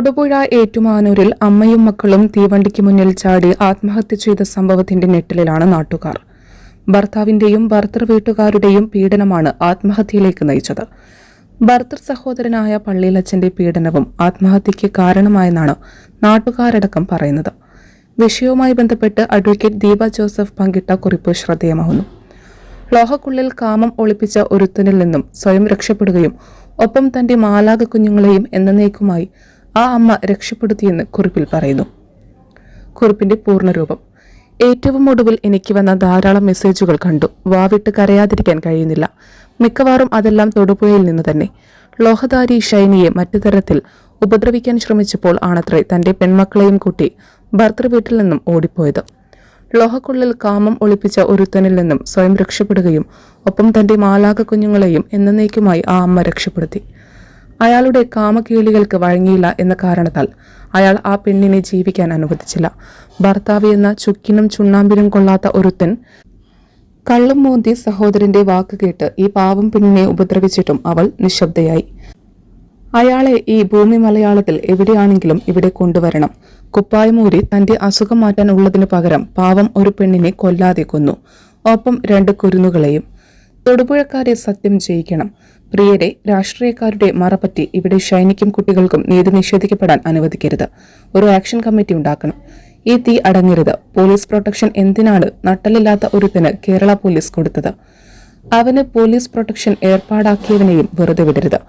തൊടുപുഴ ഏറ്റുമാനൂരിൽ അമ്മയും മക്കളും തീവണ്ടിക്ക് മുന്നിൽ ചാടി ആത്മഹത്യ ചെയ്ത സംഭവത്തിന്റെ ഞെട്ടലിലാണ് നാട്ടുകാർ. ഭർത്താവിന്റെയും ഭർത്തൃ വീട്ടുകാരുടെയും പീഡനമാണ് ആത്മഹത്യയിലേക്ക് നയിച്ചത്. ഭർത്തൃ സഹോദരനായ പള്ളിയിലച്ചന്റെ പീഡനവും ആത്മഹത്യയ്ക്ക് കാരണമായെന്നാണ് നാട്ടുകാരടക്കം പറയുന്നത്. വിഷയവുമായി ബന്ധപ്പെട്ട് അഡ്വക്കേറ്റ് ദീപ ജോസഫ് പങ്കിട്ട കുറിപ്പ് ശ്രദ്ധേയമാവുന്നു ലോഹക്കുള്ളിൽ കാമം ഒളിപ്പിച്ച ഒരുത്തനിൽ നിന്നും സ്വയം രക്ഷപ്പെടുകയും ഒപ്പം തന്റെ മാലാക കുഞ്ഞുങ്ങളെയും എന്നേക്കുമായി ആ അമ്മ രക്ഷപ്പെടുത്തിയെന്ന് കുറിപ്പിൽ പറയുന്നു. കുറിപ്പിന്റെ പൂർണരൂപം. ഏറ്റവും ഒടുവിൽ എനിക്ക് വന്ന ധാരാളം മെസ്സേജുകൾ കണ്ടു. വാവിട്ട് കരയാതിരിക്കാൻ കഴിയുന്നില്ല. മിക്കവാറും അതെല്ലാം തൊടുപുഴയിൽ നിന്ന് തന്നെ. ലോഹധാരി ഷൈനിയെ മറ്റു തരത്തിൽ ഉപദ്രവിക്കാൻ ശ്രമിച്ചപ്പോൾ ആണത്രേ തന്റെ പെൺമക്കളെയും കൂട്ടി ഭർത്തൃ വീട്ടിൽ നിന്നും ഓടിപ്പോയത്. ലോഹക്കുള്ളിൽ കാമം ഒളിപ്പിച്ച ഒരുത്തനിൽ നിന്നും സ്വയം രക്ഷപ്പെടുകയും ഒപ്പം തന്റെ മാലാക കുഞ്ഞുങ്ങളെയും എന്നേക്കുമായി ആ അമ്മ രക്ഷപ്പെടുത്തി. അയാളുടെ കാമകേളികൾക്ക് വഴങ്ങിയില്ല എന്ന കാരണത്താൽ അയാൾ ആ പെണ്ണിനെ ജീവിക്കാൻ അനുവദിച്ചില്ല. ഭർത്താവ് എന്ന ചുക്കിനും ചുണ്ണാമ്പിനും കൊള്ളാത്ത ഒരുത്തൻ കള്ളും മോന്തി സഹോദരന്റെ വാക്ക് കേട്ട് ഈ പാവം പെണ്ണിനെ ഉപദ്രവിച്ചിട്ടും അവൾ നിശബ്ദയായി. അയാളെ ഈ ഭൂമി മലയാളത്തിൽ എവിടെയാണെങ്കിലും ഇവിടെ കൊണ്ടുവരണം. കുപ്പായമൂരി തന്റെ അസുഖം മാറ്റാൻ ഉള്ളതിനു പകരം പാവം ഒരു പെണ്ണിനെ കൊല്ലാതെ കൊന്നു. ഒപ്പം രണ്ട് കുരുന്നുകളെയും തൊടുപുഴക്കാരെ സത്യം ചെയ്യിക്കണം പ്രിയരെ രാഷ്ട്രീയക്കാരുടെ മറപ്പറ്റി ഇവിടെ ഷൈനിക്കും കുട്ടികൾക്കും നീതി നിഷേധിക്കപ്പെടാൻ അനുവദിക്കരുത്. ഒരു ആക്ഷൻ കമ്മിറ്റി ഉണ്ടാക്കണം. ഈ തീ അടങ്ങരുത്. പോലീസ് പ്രൊട്ടക്ഷൻ എന്തിനാണ്? നട്ടലില്ലാത്ത ഒരുത്തിന് കേരള പോലീസ് കൊടുത്തത്. അവന് പോലീസ് പ്രൊട്ടക്ഷൻ ഏർപ്പാടാക്കിയവനെയും വെറുതെ വിടരുത്.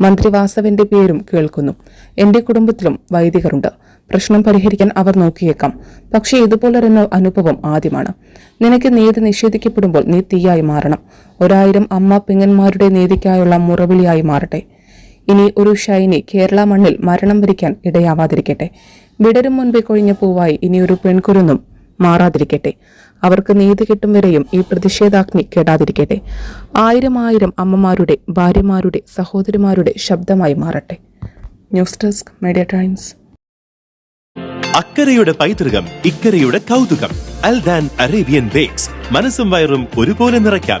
മന്ത്രി വാസവന്റെ പേരും കേൾക്കുന്നു. എന്റെ കുടുംബത്തിലും വൈദികരുണ്ട്. പ്രശ്നം പരിഹരിക്കാൻ അവർ നോക്കിയേക്കാം. പക്ഷേ ഇതുപോലൊരു അനുഭവം ആദ്യമാണ്. നിനക്ക് നീതി നിഷേധിക്കപ്പെടുമ്പോൾ നീ തീയായി മാറണം. ഒരായിരം അമ്മ പെങ്ങന്മാരുടെ നീതിക്കായുള്ള മുറവിളിയായി മാറട്ടെ. ഇനി ഒരു ഷൈനി കേരള മണ്ണിൽ മരണം വരിക്കാൻ ഇടയാവാതിരിക്കട്ടെ. വിടരും മുൻപേ കൊഴിഞ്ഞ പൂവായി ഇനി ഒരു പെൺകുരുന്നും മാറാതിരിക്കട്ടെ. അവർക്ക് നീതി കിട്ടും വരെയും ഈ പ്രതിഷേധാഗ്നി കെടാതിരിക്കട്ടെ. ആയിരം ആയിരം അമ്മമാരുടെ ഭാര്യമാരുടെ സഹോദരിമാരുടെ ശബ്ദമായി മാറട്ടെ. News Desk Media Times. അക്കരയുടെ പൈതൃകം ഇക്കരയുടെ കൗതുകം അൽദാൻ അറേബ്യൻ ബേക്സ്. മനസ്സും വയറും ഒരുപോലെ നിറയ്ക്കാം.